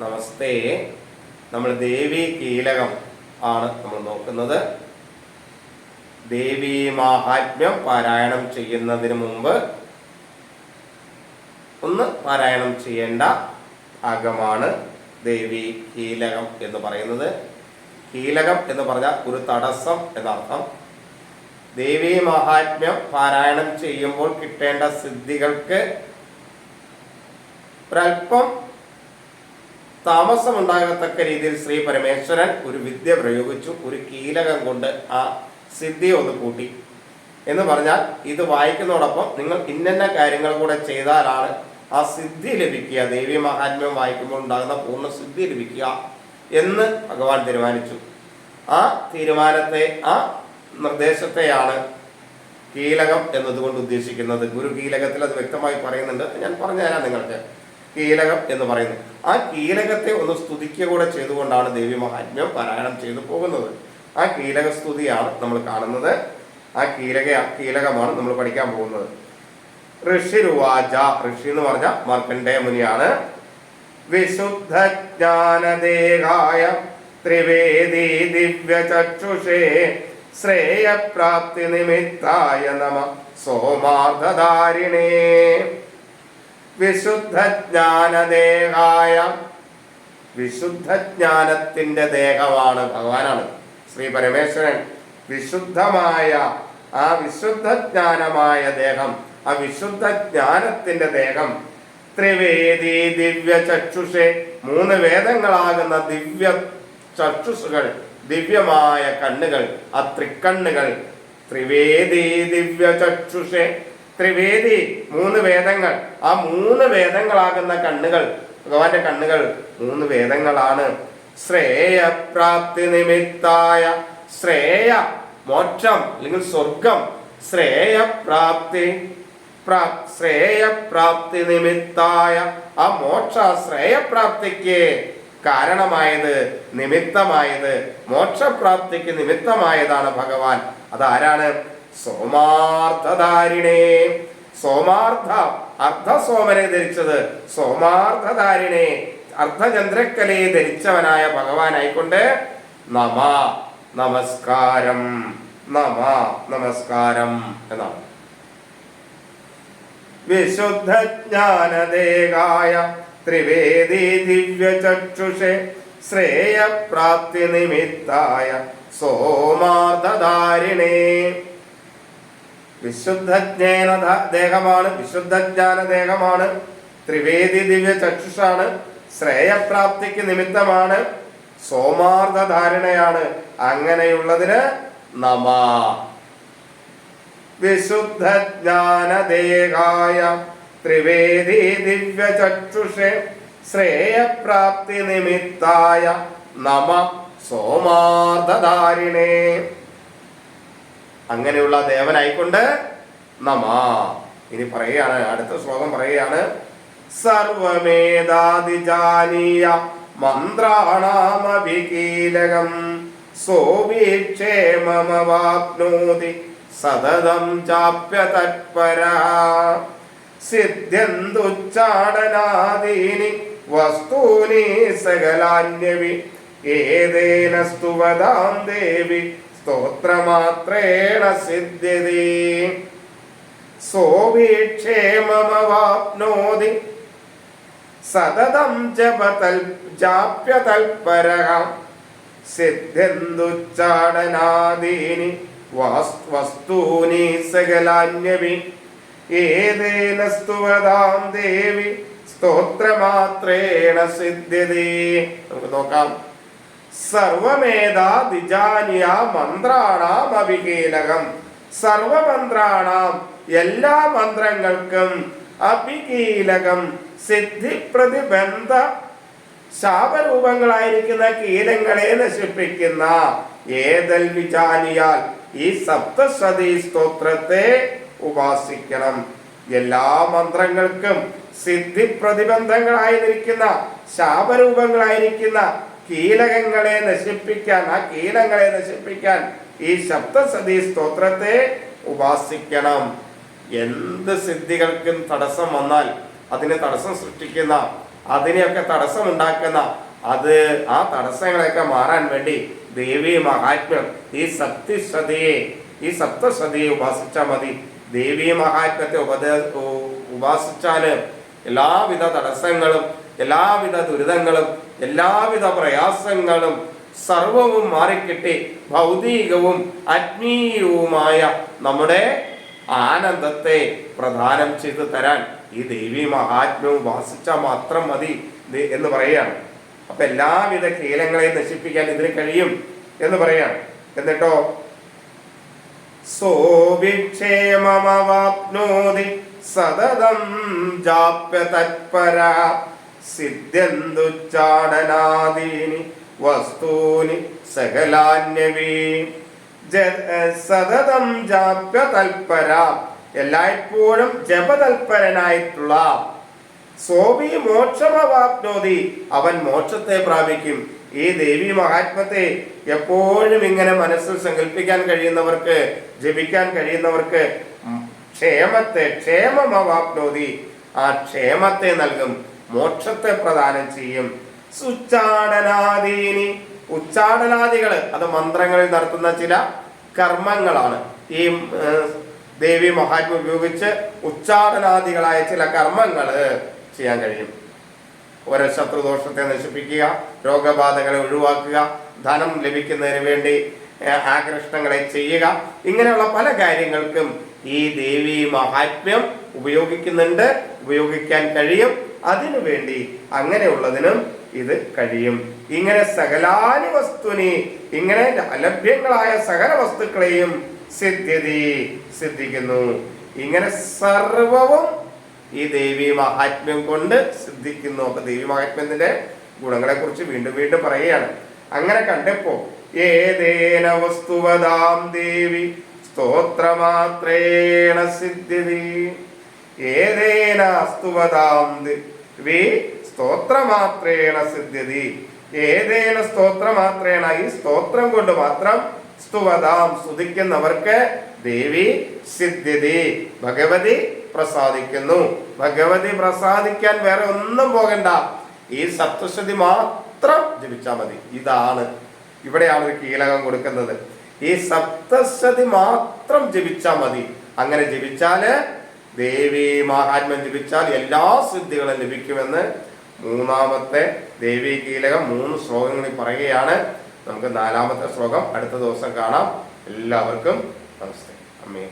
നമസ്തേ. നമ്മൾ ദേവി കീലകം ആണ് നമ്മൾ നോക്കുന്നത്. ദേവി മാഹാത്മ്യം പാരായണം ചെയ്യുന്നതിന് മുമ്പ് ഒന്ന് പാരായണം ചെയ്യേണ്ട ഭാഗമാണ് ദേവി കീലകം എന്ന് പറയുന്നത്. കീലകം എന്ന് പറഞ്ഞാൽ ഒരു തടസ്സം എന്നർത്ഥം. ദേവി മഹാത്മ്യം പാരായണം ചെയ്യുമ്പോൾ കിട്ടേണ്ട സിദ്ധികൾക്ക് ഒരല്പം താമസമുണ്ടാകത്തക്ക രീതിയിൽ ശ്രീ പരമേശ്വരൻ ഒരു വിദ്യ പ്രയോഗിച്ചു ഒരു കീലകം കൊണ്ട് ആ സിദ്ധിയെ ഒന്ന് കൂട്ടി. എന്ന് പറഞ്ഞാൽ ഇത് വായിക്കുന്നതോടൊപ്പം നിങ്ങൾ ഇന്നന്ന കാര്യങ്ങൾ കൂടെ ചെയ്താലാണ് ആ സിദ്ധി ലഭിക്കുക. ദേവി മഹാത്മ്യം വായിക്കുമ്പോൾ ഉണ്ടാകുന്ന പൂർണ സിദ്ധി ലഭിക്കുക എന്ന് ഭഗവാൻ തീരുമാനിച്ചു. ആ തീരുമാനത്തെ ആ നിർദ്ദേശത്തെയാണ് കീലകം എന്നതുകൊണ്ട് ഉദ്ദേശിക്കുന്നത്. ഗുരു കീലകത്തിൽ അത് വ്യക്തമായി പറയുന്നുണ്ട്. ഞാൻ പറഞ്ഞുതരാം നിങ്ങൾക്ക്. കീലകം എന്ന് പറയുന്നു. ആ കീലകത്തെ ഒന്ന് സ്തുതിക്കുക കൂടെ ചെയ്തുകൊണ്ടാണ് ദേവി മഹാത്മ്യം പാരായണം ചെയ്തു പോകുന്നത്. ആ കീലക സ്തുതിയാണ് നമ്മൾ കാണുന്നത്. ആ കീലക കീലകമാണ് നമ്മൾ പഠിക്കാൻ പോകുന്നത്. ഋഷിരുവാച ഋഷി എന്ന് പറഞ്ഞ മാർക്കണ്ഡേയ മുനിയാണ്. വിശുദ്ധ ജ്ഞാനദേഹായ ത്രിവേദി ദിവ്യചക്ഷുഷേ ശ്രേയപ്രാപ്തി നിമിത്തായ നമ സോമാർദ്ധാരിണേ വിശുദ്ധ വിശുദ്ധജ്ഞാനത്തിന്റെ ദേഹമാണ് ഭഗവാനാണ്. ശ്രീ പരമേശ്വരൻ വിശുദ്ധമായ ആ വിശുദ്ധജ്ഞാനമായ ദേഹം ആ വിശുദ്ധ ജ്ഞാനത്തിന്റെ ദേഹം ത്രിവേദി ദിവ്യ ചക്ഷുഷെ മൂന്ന് വേദങ്ങളാകുന്ന ദിവ്യ ചക്ഷുഷുകൾ ദിവ്യമായ കണ്ണുകൾ ആ തൃക്കണ്ണുകൾ ത്രിവേദി ദിവ്യ ചക്ഷുഷെ ത്രിവേദി മൂന്ന് വേദങ്ങൾ. ആ മൂന്ന് വേദങ്ങളാകുന്ന കണ്ണുകൾ ഭഗവാന്റെ കണ്ണുകൾ മൂന്ന് വേദങ്ങളാണ്. ശ്രേയപ്രാപ്തി നിമിത്തായ ശ്രേയ മോക്ഷം അല്ലെങ്കിൽ സ്വർഗം. ശ്രേയപ്രാപ്തി പ്രാ- ശ്രേയപ്രാപ്തി നിമിത്തായ ആ മോക്ഷ ശ്രേയപ്രാപ്തിക്ക് കാരണമായത് നിമിത്തമായത്. മോക്ഷപ്രാപ്തിക്ക് നിമിത്തമായതാണ് ഭഗവാൻ. അതാരാണ്? സോമാർത്ഥധാരിണേ സോമാർത്ഥ അർദ്ധസോമനെ ധരിച്ചത് സോമാർത്ഥധാരിണെ അർദ്ധചന്ദ്രക്കലയെ ധരിച്ചവനായ ഭഗവാനായിക്കൊണ്ട് നമ നമസ്കാരം നമ നമസ്കാരം എന്നാണ്. വിശുദ്ധ ജ്ഞാനദേഹായ ത്രിവേദി ദിവ്യചക്ഷുഷെ ശ്രേയപ്രാപ്തി നിമിത്തായ സോമാർദ്ധാരിണേ വിശുദ്ധ ജ്ഞാന ദേഹമാണ് വിശുദ്ധ ജ്ഞാന ദേഹമാണ് ത്രിവേദി ദിവ്യ ചക്ഷുഷാണ് ശ്രേയപ്രാപ്തിക്ക് നിമിത്തമാണ് സോമാർദ്ധ ധാരണയാണ് അങ്ങനെയുള്ളതിന് നമ. വിശുദ്ധജ്ഞാനദേഹായ ത്രിവേദി ദിവ്യ ചക്ഷുഷേ ശ്രേയപ്രാപ്തി നിമിത്തായ നമ സോമാർദ്ധാരിണേ അങ്ങനെയുള്ള ദേവനായിക്കൊണ്ട് നമാ. ഇനി പറയുകയാണ് അടുത്ത ശ്ലോകം പറയുകയാണ്. സർവമേധാതിജാനീയ മന്ത്രാണാമഭികീലകം സോവീക്ഷേമമവാപ്നോതി സതതം ചാപ്യ തത്പര. സിദ്ധ്യന്തുച്ചാടനാദീനി വസ്തൂനി സകലാന്യവി ഏതേനസ്തുവദാം ദേവി സ്തോത്രമാത്രേണ സിദ്ധ്യതി. സോഭിക്ഷേമമവാപ്നോതി സതതം ജപതൽ ജാപ്യതൽപരഃ സിദ്ധ്യന്തുച്ചാടനാദീനി. വാസ്- വസ്തൂനി സകലാന്യവി. ഏതേന സ്തുവതാം ദേവി. സ്തോത്രമാത്രേണ സിദ്ധ്യതി. നമുക്ക് നോക്കാം. സർവമേധാ സർവമന്ത്രാണാം എല്ലാ മന്ത്രങ്ങൾക്കും അഭികീലകം. സിദ്ധി പ്രതിബന്ധ ശാപരൂപങ്ങളായിരിക്കുന്ന കീലങ്ങളെ നശിപ്പിക്കുന്ന ഏതൽ വിചാനിയാൽ ഈ സപ്തസതി സ്തോത്രത്തെ ഉപാസിക്കണം. എല്ലാ മന്ത്രങ്ങൾക്കും സിദ്ധി പ്രതിബന്ധങ്ങളായി നിൽക്കുന്ന ശാപരൂപങ്ങളായിരിക്കുന്ന കീലകങ്ങളെ നശിപ്പിക്കാൻ ആ കീലങ്ങളെ നശിപ്പിക്കാൻ ഈ സപ്തസതി സ്തോത്രത്തെ ഉപാസിക്കണം. എന്ത് സിദ്ധികൾക്കും തടസ്സം വന്നാൽ അതിന് തടസ്സം സൃഷ്ടിക്കുന്ന അതിനെയൊക്കെ തടസ്സമുണ്ടാക്കുന്ന അത് ആ തടസ്സങ്ങളെയൊക്കെ മാറാൻ വേണ്ടി ദേവി മഹാത്മ്യം ഈ സപ്തിശ്രതയെ ഈ സപ്തശ്രതയെ ഉപാസിച്ചാൽ മതി. ദേവി മഹാത്മ്യത്തെ ഉപദേ ഉപാസിച്ചാൽ എല്ലാവിധ തടസ്സങ്ങളും എല്ലാവിധ ദുരിതങ്ങളും എല്ലാവിധ പ്രയാസങ്ങളും സർവവും മാറിക്കിട്ടി ഭൗതികവും ആത്മീയവുമായ നമ്മുടെ ആനന്ദത്തെ പ്രദാനം ചെയ്തു തരാൻ ഈ ദേവി മഹാത്മ്യവും വാസിച്ചാൽ മാത്രം മതി എന്ന് പറയുകയാണ് അപ്പൊ എല്ലാവിധ കീലങ്ങളെയും നശിപ്പിക്കാൻ ഇതിന് കഴിയും എന്ന് പറയാണ്. എന്നിട്ടോ? സോഭിക്ഷേമമവാപ്നോതി സതതം ജാപ്യ തത്പര സിദ്ധ്യന്തുച്ചാടനാദീനി വസ്തൂനി സകലാന്യവീ. സതതം ജാപ്യ തൽപര എല്ലായ്പ്പോഴും ജപതൽപരനായിട്ടുള്ള സോബി മോക്ഷമവാപ്നോതി അവൻ മോക്ഷത്തെ പ്രാപിക്കും. ഈ ദേവി മഹാത്മത്തെ എപ്പോഴും ഇങ്ങനെ മനസ്സിൽ സങ്കല്പിക്കാൻ കഴിയുന്നവർക്ക് ജപിക്കാൻ കഴിയുന്നവർക്ക് ക്ഷേമത്തെ ക്ഷേമമവാപ്നോതി ആ ക്ഷേമത്തെ നൽകും. മോക്ഷത്തെ പ്രദാനം ചെയ്യും. സുച്ചാടനാദീനി. ഉച്ചാടനാദികൾ അത് മന്ത്രങ്ങളിൽ നടത്തുന്ന ചില കർമ്മങ്ങളാണ്. ഈ ദേവി മഹാത്മ ഉപയോഗിച്ച് ഉച്ചാടനാദികളായ ചില കർമ്മങ്ങൾ ചെയ്യാൻ കഴിയും. ഓരോ ശത്രുദോഷത്തെ നശിപ്പിക്കുക രോഗബാധകളെ ഒഴിവാക്കുക ധനം ലഭിക്കുന്നതിന് വേണ്ടി ആകർഷണങ്ങളെ ചെയ്യുക. ഇങ്ങനെയുള്ള പല കാര്യങ്ങൾക്കും ഈ ദേവി മഹാത്മ്യം ഉപയോഗിക്കുന്നുണ്ട് ഉപയോഗിക്കാൻ കഴിയും. അതിനു വേണ്ടി അങ്ങനെയുള്ളതിനും ഇത് കഴിയും. ഇങ്ങനെ സകലാനി വസ്തുനി ഇങ്ങനെ അലഭ്യങ്ങളായ സകല വസ്തുക്കളെയും സിദ്ധ്യതി സിദ്ധിക്കുന്നു. ഇങ്ങനെ സർവവും ഈ ദേവി മഹാത്മ്യം കൊണ്ട് സിദ്ധിക്കുന്നു. അപ്പൊ ദേവി മഹാത്മ്യത്തിന്റെ ഗുണങ്ങളെ കുറിച്ച് വീണ്ടും വീണ്ടും പറയുകയാണ്. അങ്ങനെ കണ്ടപ്പോ ഏതേന വസ്തുവതാം ദേവി സ്തോത്രമാത്രേണ സിദ്ധ്യതി? ഏതേന അസ്തുവതാന്ത് വി സ്തോത്രമാത്രേണ സിദ്ധ്യതി. ഏതേന സ്തോത്രമാത്രേണ? ഈ സ്തോത്രം കൊണ്ട് മാത്രം സ്തുവതാം സ്തുതിക്കുന്നവർക്ക് ദേവി സിദ്ധ്യതി ഭഗവതി പ്രസാദിക്കുന്നു. ഭഗവതി പ്രസാദിക്കാൻ വേറെ ഒന്നും പോകണ്ട. ഈ സപ്തശ്രുതി മാത്രം ജപിച്ചാൽ മതി. ഇതാണ് ഇവിടെയാണ് ഒരു കീലകം കൊടുക്കുന്നത്. ഈ സപ്തശ്രുതി മാത്രം ജപിച്ചാൽ മതി. അങ്ങനെ ജപിച്ചാൽ ദേവി മഹാത്മ്യം ജപിച്ചാൽ എല്ലാ സിദ്ധികളും ലഭിക്കുമെന്ന് മൂന്നാമത്തെ ദേവി കീലകം മൂന്ന് ശ്ലോകങ്ങളിൽ പറയുകയാണ്. നമുക്ക് നാലാമത്തെ ശ്ലോകം അടുത്ത ദിവസം കാണാം. എല്ലാവർക്കും നമസ്തേ. അമ്മേ.